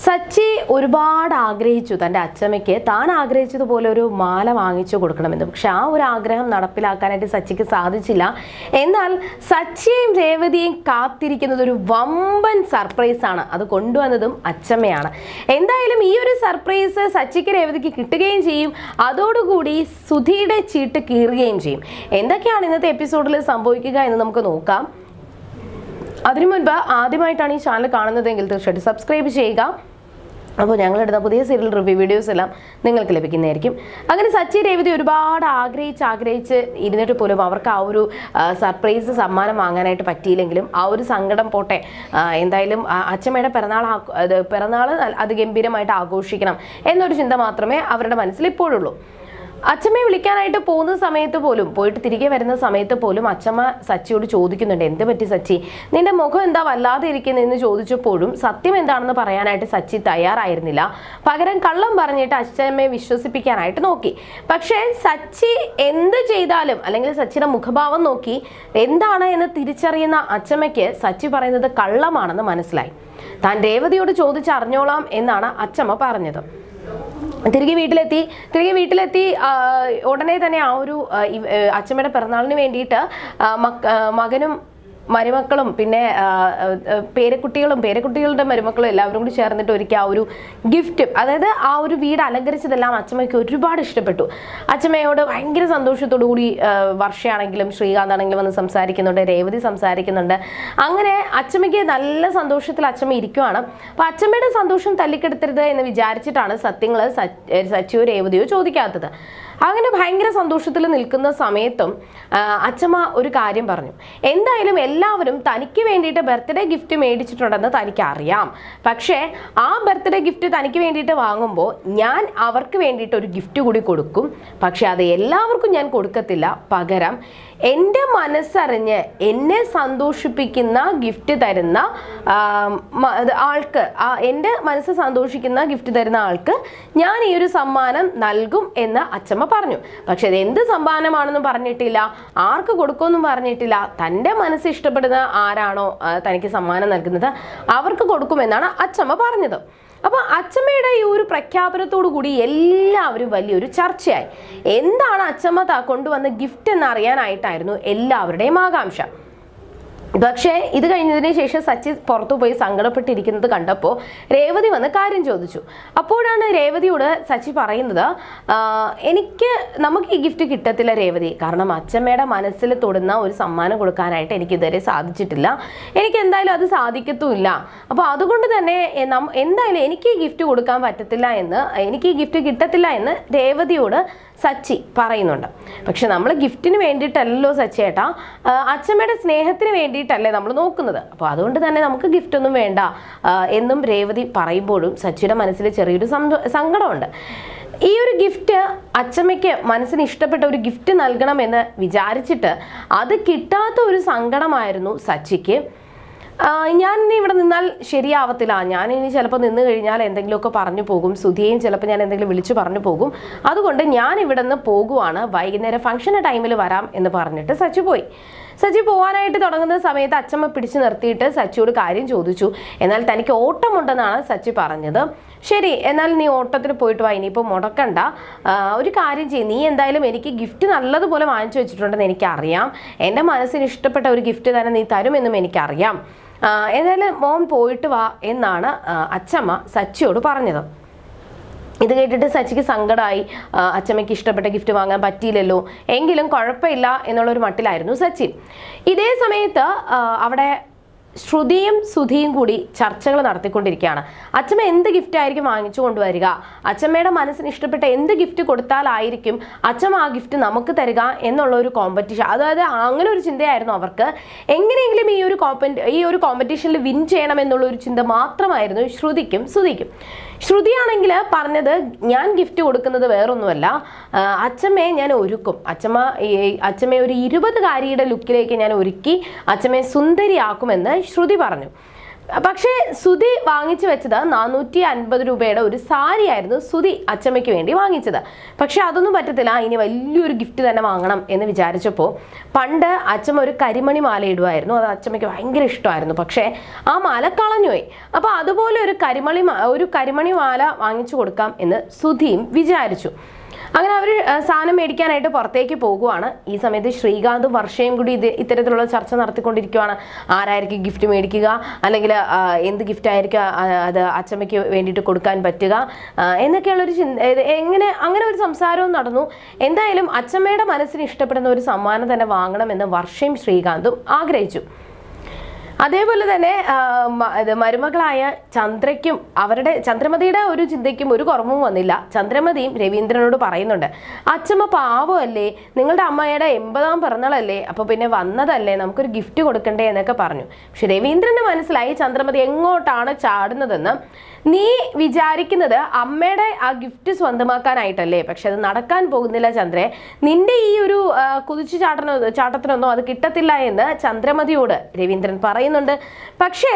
സച്ചി ഒരുപാട് ആഗ്രഹിച്ചു തന്റെ അച്ചമ്മയ്ക്ക്. താൻ ആഗ്രഹിച്ചതുപോലെ ഒരു മാല വാങ്ങിച്ചു കൊടുക്കണമെന്ന്. പക്ഷെ ആ ഒരു ആഗ്രഹം നടപ്പിലാക്കാനായിട്ട് സച്ചിക്ക് സാധിച്ചില്ല. എന്നാൽ സച്ചിയും രേവതിയും കാത്തിരിക്കുന്നത് ഒരു വമ്പൻ സർപ്രൈസ് ആണ്. അത് കൊണ്ടുവന്നതും അച്ചമ്മയാണ്. എന്തായാലും ഈ ഒരു സർപ്രൈസ് സച്ചിക്ക് രേവതിക്ക് കിട്ടുകയും ചെയ്യും. അതോടുകൂടി സുധിയുടെ ചീട്ട് കീറുകയും ചെയ്യും. എന്തൊക്കെയാണ് ഇന്നത്തെ എപ്പിസോഡിൽ സംഭവിക്കുക എന്ന് നമുക്ക് നോക്കാം. അതിനു മുൻപ് ആദ്യമായിട്ടാണ് ഈ ചാനൽ കാണുന്നതെങ്കിൽ തീർച്ചയായിട്ടും സബ്സ്ക്രൈബ് ചെയ്യുക. അപ്പോൾ ഞങ്ങളെടുത്ത പുതിയ സീരിയൽ റിവ്യൂ വീഡിയോസ് എല്ലാം നിങ്ങൾക്ക് ലഭിക്കുന്നതായിരിക്കും. അങ്ങനെ സച്ചി രേവതി ഒരുപാട് ആഗ്രഹിച്ച് ആഗ്രഹിച്ച് ഇരുന്നിട്ട് പോലും അവർക്ക് ആ ഒരു സർപ്രൈസ് സമ്മാനം വാങ്ങാനായിട്ട് പറ്റിയില്ലെങ്കിലും ആ ഒരു സങ്കടം പോട്ടെ. എന്തായാലും അച്ഛമ്മയുടെ പിറന്നാൾ പിറന്നാൾ അത് ഗംഭീരമായിട്ട് അതിഗംഭീരമായിട്ട് ആഘോഷിക്കണം എന്നൊരു ചിന്ത മാത്രമേ അവരുടെ മനസ്സിൽ ഇപ്പോഴുള്ളൂ. അച്ഛമ്മയെ വിളിക്കാനായിട്ട് പോകുന്ന സമയത്ത് പോലും പോയിട്ട് തിരികെ വരുന്ന സമയത്ത് പോലും അച്ഛമ്മ സച്ചിയോട് ചോദിക്കുന്നുണ്ട് എന്ത് പറ്റി സച്ചി? നിന്റെ മുഖം എന്താ വല്ലാതെ ഇരിക്കുന്നതെന്ന് ചോദിച്ചപ്പോഴും സത്യം എന്താണെന്ന് പറയാനായിട്ട് സച്ചി തയ്യാറായിരുന്നില്ല. പകരം കള്ളം പറഞ്ഞിട്ട് അച്ഛമ്മയെ വിശ്വസിപ്പിക്കാനായിട്ട് നോക്കി. പക്ഷേ സച്ചി എന്ത് ചെയ്താലും അല്ലെങ്കിൽ സച്ചിയുടെ മുഖഭാവം നോക്കി എന്താണ് എന്ന് തിരിച്ചറിയുന്ന അച്ഛമ്മയ്ക്ക് സച്ചി പറയുന്നത് കള്ളമാണെന്ന് മനസ്സിലായി. താൻ രേവതിയോട് ചോദിച്ചറിഞ്ഞോളാം എന്നാണ് അച്ഛമ്മ പറഞ്ഞത്. തിരികെ വീട്ടിലെത്തി തിരികെ വീട്ടിലെത്തി ഉടനെ തന്നെ ആ ഒരു അച്ഛമ്മയുടെ പിറന്നാളിന് വേണ്ടിയിട്ട് മകനും മരുമക്കളും പിന്നെ പേരക്കുട്ടികളും പേരക്കുട്ടികളുടെ മരുമക്കളും എല്ലാവരും കൂടി ചേർന്നിട്ട് ഒരുക്കി ആ ഒരു ഗിഫ്റ്റ് അതായത് ആ ഒരു വീട് അലങ്കരിച്ചതെല്ലാം അച്ഛമ്മയ്ക്ക് ഒരുപാട് ഇഷ്ടപ്പെട്ടു. അച്ഛമ്മയോട് ഭയങ്കര സന്തോഷത്തോടു കൂടി വർഷയാണെങ്കിലും ശ്രീകാന്ത് ആണെങ്കിലും വന്ന് സംസാരിക്കുന്നുണ്ട് രേവതി സംസാരിക്കുന്നുണ്ട്. അങ്ങനെ അച്ഛമ്മയ്ക്ക് നല്ല സന്തോഷത്തിൽ അച്ഛമ്മ ഇരിക്കുവാണ്. അപ്പൊ അച്ഛമ്മയുടെ സന്തോഷം തല്ലിക്കെടുത്തരുത് എന്ന് വിചാരിച്ചിട്ടാണ് സത്യങ്ങൾ സച്ചിയോ രേവതിയോ ചോദിക്കാത്തത്. അങ്ങനെ ഭയങ്കര സന്തോഷത്തിൽ നിൽക്കുന്ന സമയത്തും അച്ഛമ്മ ഒരു കാര്യം പറഞ്ഞു. എന്തായാലും എല്ലാവരും തനിക്ക് വേണ്ടിയിട്ട് ബർത്ത്ഡേ ഗിഫ്റ്റ് മേടിച്ചിട്ടുണ്ടെന്ന് തനിക്ക് അറിയാം പക്ഷേ ആ ബർത്ത്ഡേ ഗിഫ്റ്റ് തനിക്ക് വേണ്ടിയിട്ട് വാങ്ങുമ്പോൾ ഞാൻ അവർക്ക് വേണ്ടിയിട്ട് ഒരു ഗിഫ്റ്റ് കൂടി കൊടുക്കും. പക്ഷേ അത് എല്ലാവർക്കും ഞാൻ കൊടുക്കത്തില്ല. പകരം എന്റെ മനസ്സറിഞ്ഞ് എന്നെ സന്തോഷിപ്പിക്കുന്ന ഗിഫ്റ്റ് തരുന്ന ആൾക്ക് എന്റെ മനസ്സ് സന്തോഷിക്കുന്ന ഗിഫ്റ്റ് തരുന്ന ആൾക്ക് ഞാൻ ഈ ഒരു സമ്മാനം നൽകും എന്ന് അച്ചമ്മ പറഞ്ഞു. പക്ഷെ അത് എന്ത് സമ്മാനമാണെന്നും പറഞ്ഞിട്ടില്ല. ആർക്ക് കൊടുക്കുമെന്നും പറഞ്ഞിട്ടില്ല. തന്റെ മനസ്സ് ഇഷ്ടപ്പെടുന്ന ആരാണോ തനിക്ക് സമ്മാനം നൽകുന്നത് അവർക്ക് കൊടുക്കുമെന്നാണ് അച്ചമ്മ പറഞ്ഞത്. അപ്പൊ അച്ചമ്മയുടെ ഈ ഒരു പ്രഖ്യാപനത്തോടു കൂടി എല്ലാവരും വലിയൊരു ചർച്ചയായി. എന്താണ് അച്ചമ്മ കൊണ്ടുവന്ന ഗിഫ്റ്റ് എന്നറിയാനായിട്ടായിരുന്നു എല്ലാവരുടെയും ആകാംക്ഷ. പക്ഷേ ഇത് കഴിഞ്ഞതിന് ശേഷം സച്ചി പുറത്തു പോയി സങ്കടപ്പെട്ടിരിക്കുന്നത് കണ്ടപ്പോൾ രേവതി വന്ന് കാര്യം ചോദിച്ചു. അപ്പോഴാണ് രേവതിയോട് സച്ചി പറയുന്നത് എനിക്ക് നമുക്ക് ഈ ഗിഫ്റ്റ് കിട്ടത്തില്ല രേവതി. കാരണം അച്ഛമ്മയുടെ മനസ്സിൽ തൊടുന്ന ഒരു സമ്മാനം കൊടുക്കാനായിട്ട് എനിക്ക് ഇതുവരെ സാധിച്ചിട്ടില്ല. എനിക്ക് എന്തായാലും അത് സാധിക്കത്തുമില്ല. അപ്പോൾ അതുകൊണ്ട് തന്നെ എന്തായാലും എനിക്ക് ഈ ഗിഫ്റ്റ് കൊടുക്കാൻ പറ്റത്തില്ല എന്ന് എനിക്ക് ഈ ഗിഫ്റ്റ് കിട്ടത്തില്ല എന്ന് രേവതിയോട് സച്ചി പറയുന്നുണ്ട്. പക്ഷെ നമ്മൾ ഗിഫ്റ്റിന് വേണ്ടിയിട്ടല്ലോ സച്ചേട്ടാ. അച്ഛമ്മയുടെ സ്നേഹത്തിന് വേണ്ടിയിട്ടല്ലേ നമ്മൾ നോക്കുന്നത്. അപ്പോൾ അതുകൊണ്ട് തന്നെ നമുക്ക് ഗിഫ്റ്റ് ഒന്നും വേണ്ട. എന്നും രേവതി പറയുമ്പോഴും സച്ചിയുടെ മനസ്സിൽ ചെറിയൊരു സങ്കടമുണ്ട്. ഈ ഒരു ഗിഫ്റ്റ് അച്ചമ്മയ്ക്ക് മനസ്സിന് ഇഷ്ടപ്പെട്ട ഒരു ഗിഫ്റ്റ് നൽകണമെന്ന് വിചാരിച്ചിട്ട് അത് കിട്ടാത്ത ഒരു സങ്കടമായിരുന്നു സച്ചിക്ക്. ഞാൻ ഇനി ഇവിടെ നിന്നാൽ ശരിയാവത്തില്ല. ഞാൻ ഇനി ചിലപ്പോൾ നിന്ന് കഴിഞ്ഞാൽ എന്തെങ്കിലുമൊക്കെ പറഞ്ഞു പോകും. സുധിയെയും ചിലപ്പോൾ ഞാൻ എന്തെങ്കിലും വിളിച്ചു പറഞ്ഞു പോകും. അതുകൊണ്ട് ഞാൻ ഇവിടെ നിന്ന് പോകുവാണ്. വൈകുന്നേരം ഫംഗ്ഷന് ടൈമിൽ വരാം എന്ന് പറഞ്ഞിട്ട് സച്ചു പോയി. സച്ചി പോകാനായിട്ട് തുടങ്ങുന്ന സമയത്ത് അച്ചമ്മ പിടിച്ചു നിർത്തിയിട്ട് സച്ചിയോട് കാര്യം ചോദിച്ചു. എന്നാൽ തനിക്ക് ഓട്ടമുണ്ടെന്നാണ് സച്ചി പറഞ്ഞത്. ശരി എന്നാൽ നീ ഓട്ടത്തിന് പോയിട്ട് വാ. ഇനിയിപ്പോൾ മുടക്കണ്ട. ഒരു കാര്യം ചെയ്യും. നീ എന്തായാലും എനിക്ക് ഗിഫ്റ്റ് നല്ലതുപോലെ വാങ്ങിച്ചു വെച്ചിട്ടുണ്ടെന്ന് എനിക്കറിയാം. എന്റെ മനസ്സിന് ഇഷ്ടപ്പെട്ട ഒരു ഗിഫ്റ്റ് തന്നെ നീ തരുമെന്നും എനിക്കറിയാം. എന്നാലും മോൻ പോയിട്ട് വാ എന്നാണ് അച്ചമ്മ സച്ചിയോട് പറഞ്ഞത്. ഇത് കേട്ടിട്ട് സച്ചിക്ക് സങ്കടമായി അച്ചമ്മയ്ക്ക് ഇഷ്ടപ്പെട്ട ഗിഫ്റ്റ് വാങ്ങാൻ പറ്റിയില്ലല്ലോ. എങ്കിലും കുഴപ്പമില്ല എന്നുള്ളൊരു മട്ടിലായിരുന്നു സച്ചിൻ ഇതേ സമയത്ത് അവിടെ ശ്രുതിയും സുധിയും കൂടി ചർച്ചകൾ നടത്തിക്കൊണ്ടിരിക്കുകയാണ്. അച്ഛമ്മ എന്ത് ഗിഫ്റ്റ് ആയിരിക്കും വാങ്ങിച്ചു കൊണ്ടുവരിക? അച്ഛമ്മയുടെ മനസ്സിന് ഇഷ്ടപ്പെട്ട എന്ത് ഗിഫ്റ്റ് കൊടുത്താലായിരിക്കും അച്ഛമ്മ ആ ഗിഫ്റ്റ് നമുക്ക് തരിക എന്നുള്ള ഒരു കോമ്പറ്റീഷൻ അതായത് അങ്ങനെ ഒരു ചിന്തയായിരുന്നു അവർക്ക്. എങ്ങനെയെങ്കിലും ഈ ഒരു കോമ്പ ഈ ഒരു കോമ്പറ്റീഷനിൽ വിൻ ചെയ്യണം എന്നുള്ള ഒരു ചിന്ത മാത്രമായിരുന്നു ശ്രുതിക്കും സുധിക്കും. ശ്രുതിയാണെങ്കിൽ പറഞ്ഞത് ഞാൻ ഗിഫ്റ്റ് കൊടുക്കുന്നത് വേറൊന്നുമല്ല. അച്ഛമ്മയെ ഞാൻ ഒരുക്കും. അച്ഛമ്മ അച്ഛമ്മയെ ഒരു ഇരുപത് കാരിയുടെ ലുക്കിലേക്ക് ഞാൻ ഒരുക്കി അച്ഛമ്മയെ സുന്ദരിയാക്കുമെന്ന് ശ്രുതി പറഞ്ഞു. പക്ഷേ സുധി വാങ്ങിച്ചു വെച്ചത് നാനൂറ്റി അൻപത് രൂപയുടെ ഒരു സാരി ആയിരുന്നു സുധി അച്ചമ്മയ്ക്ക് വേണ്ടി വാങ്ങിച്ചത്. പക്ഷെ അതൊന്നും പറ്റത്തില്ല. ഇനി വലിയൊരു ഗിഫ്റ്റ് തന്നെ വാങ്ങണം എന്ന് വിചാരിച്ചപ്പോൾ പണ്ട് അച്ചമ്മ ഒരു കരിമണി മാല ഇടുമായിരുന്നു അത് അച്ചമ്മയ്ക്ക് ഭയങ്കര ഇഷ്ടമായിരുന്നു. പക്ഷേ ആ മാല കളഞ്ഞുപോയി അപ്പോൾ അതുപോലെ ഒരു കരിമണി ഒരു കരിമണി മാല വാങ്ങിച്ചു കൊടുക്കാം എന്ന് സുധിയും വിചാരിച്ചു. അങ്ങനെ അവർ സാധനം മേടിക്കാനായിട്ട് പുറത്തേക്ക് പോകുവാണ്. ഈ സമയത്ത് ശ്രീകാന്തും വർഷയും കൂടി ഇത് ഇത്തരത്തിലുള്ള ചർച്ച നടത്തിക്കൊണ്ടിരിക്കുവാണ്. ആരായിരിക്കും ഗിഫ്റ്റ് മേടിക്കുക? അല്ലെങ്കിൽ എന്ത് ഗിഫ്റ്റ് ആയിരിക്കും അത് അച്ചമ്മയ്ക്ക് വേണ്ടിയിട്ട് കൊടുക്കാൻ പറ്റുക? എന്നൊക്കെയുള്ളൊരു ചിന്ത എങ്ങനെ അങ്ങനെ ഒരു സംസാരവും നടന്നു. എന്തായാലും അച്ചമ്മയുടെ മനസ്സിന് ഇഷ്ടപ്പെടുന്ന ഒരു സമ്മാനം തന്നെ വാങ്ങണമെന്ന് വർഷയും ശ്രീകാന്തും ആഗ്രഹിച്ചു. അതേപോലെ തന്നെ മരുമകളായ ചന്ദ്രയ്ക്കും അവരുടെ ചന്ദ്രമതിയുടെ ഒരു ചിന്തയ്ക്കും ഒരു കുറവും വന്നില്ല. ചന്ദ്രമതിയും രവീന്ദ്രനോട് പറയുന്നുണ്ട് അച്ഛമ്മ പാവമല്ലേ? നിങ്ങളുടെ അമ്മയുടെ എൺപതാം പിറന്നാളല്ലേ? അപ്പോൾ പിന്നെ വന്നതല്ലേ? നമുക്കൊരു ഗിഫ്റ്റ് കൊടുക്കണ്ടേ? എന്നൊക്കെ പറഞ്ഞു. പക്ഷെ രവീന്ദ്രന് മനസ്സിലായി ചന്ദ്രമതി എങ്ങോട്ടാണ് ചാടുന്നതെന്ന്. നീ വിചാരിക്കുന്നത് അമ്മയുടെ ആ ഗിഫ്റ്റ് സ്വന്തമാക്കാനായിട്ടല്ലേ? പക്ഷെ അത് നടക്കാൻ പോകുന്നില്ല ചന്ദ്രേ. നിന്റെ ഈ ഒരു കുതിച്ചു ചാട്ടനോ ചാട്ടത്തിനൊന്നും അത് കിട്ടത്തില്ല എന്ന് ചന്ദ്രമതിയോട് രവീന്ദ്രൻ പറയുന്നുണ്ട്. പക്ഷേ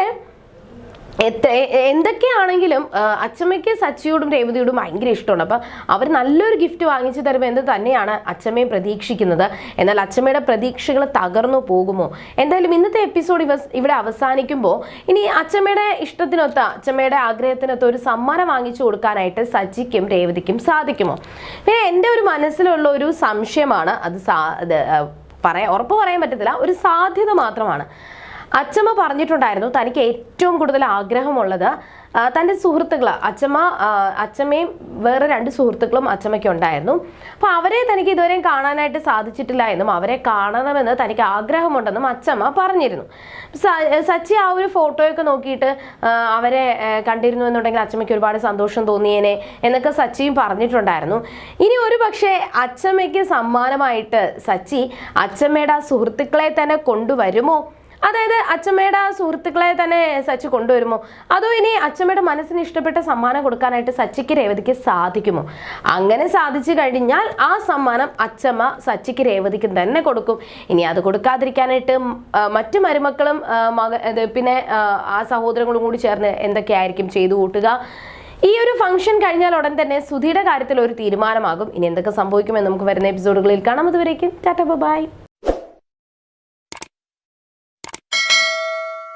എത്ര എന്തൊക്കെയാണെങ്കിലും അച്ചമ്മയ്ക്ക് സച്ചിയോടും രേവതിയോടും ഭയങ്കര ഇഷ്ടമാണ്. അപ്പം അവർ നല്ലൊരു ഗിഫ്റ്റ് വാങ്ങിച്ചു തരുമ്പോൾ എന്ത് തന്നെയാണ് അച്ചമ്മയും പ്രതീക്ഷിക്കുന്നത്? എന്നാൽ അച്ചമ്മയുടെ പ്രതീക്ഷകൾ തകർന്നു പോകുമോ? എന്തായാലും ഇന്നത്തെ എപ്പിസോഡ് ഇവ ഇവിടെ അവസാനിക്കുമ്പോൾ ഇനി അച്ചമ്മയുടെ ഇഷ്ടത്തിനൊത്ത അച്ചമ്മയുടെ ആഗ്രഹത്തിനൊത്ത ഒരു സമ്മാനം വാങ്ങിച്ചു കൊടുക്കാനായിട്ട് സച്ചിക്കും രേവതിക്കും സാധിക്കുമോ? പിന്നെ എന്റെ ഒരു മനസ്സിലുള്ള ഒരു സംശയമാണ്. അത് സാ പറയാ ഉറപ്പ് പറയാൻ പറ്റത്തില്ല. ഒരു സാധ്യത മാത്രമാണ്. അച്ചമ്മ പറഞ്ഞിട്ടുണ്ടായിരുന്നു തനിക്ക് ഏറ്റവും കൂടുതൽ ആഗ്രഹമുള്ളത്. തന്റെ സുഹൃത്തുക്കൾ അച്ചമ്മ അച്ചമ്മയും വേറെ രണ്ട് സുഹൃത്തുക്കളും അച്ചമ്മയ്ക്ക് ഉണ്ടായിരുന്നു. അപ്പോൾ അവരെ തനിക്ക് ഇതുവരെയും കാണാനായിട്ട് സാധിച്ചിട്ടില്ല എന്നും അവരെ കാണണമെന്ന് തനിക്ക് ആഗ്രഹമുണ്ടെന്നും അച്ചമ്മ പറഞ്ഞിരുന്നു. സച്ചി ആ ഒരു ഫോട്ടോയൊക്കെ നോക്കിയിട്ട് അവരെ കണ്ടിരുന്നു എന്നുണ്ടെങ്കിൽ അച്ചമ്മയ്ക്ക് ഒരുപാട് സന്തോഷം തോന്നിയേനെ എന്നൊക്കെ സച്ചിയും പറഞ്ഞിട്ടുണ്ടായിരുന്നു. ഇനി ഒരു പക്ഷേ അച്ചമ്മയ്ക്ക് സമ്മാനമായിട്ട് സച്ചി അച്ചമ്മയുടെ ആ സുഹൃത്തുക്കളെ തന്നെ കൊണ്ടുവരുമോ? അതായത് അച്ചമ്മയുടെ ആ സുഹൃത്തുക്കളെ തന്നെ സച്ചി കൊണ്ടുവരുമോ? അതോ ഇനി അച്ചമ്മയുടെ മനസ്സിന് ഇഷ്ടപ്പെട്ട സമ്മാനം കൊടുക്കാനായിട്ട് സച്ചിക്ക് രേവതിക്ക് സാധിക്കുമോ? അങ്ങനെ സാധിച്ചു കഴിഞ്ഞാൽ ആ സമ്മാനം അച്ചമ്മ സച്ചിക്ക് രേവതിക്ക് തന്നെ കൊടുക്കും. ഇനി അത് കൊടുക്കാതിരിക്കാനായിട്ട് മറ്റു മരുമക്കളും മക പിന്നെ ആ സഹോദരങ്ങളും കൂടി ചേർന്ന് എന്തൊക്കെയായിരിക്കും ചെയ്തു കൂട്ടുക? ഈ ഒരു ഫംഗ്ഷൻ കഴിഞ്ഞാൽ ഉടൻ തന്നെ സുധിയുടെ കാര്യത്തിൽ ഒരു തീരുമാനമാകും. ഇനി എന്തൊക്കെ സംഭവിക്കുമെന്ന് നമുക്ക് വരുന്ന എപ്പിസോഡുകളിൽ കാണാം. അതുവരേക്കും ടാറ്റ ബൈ.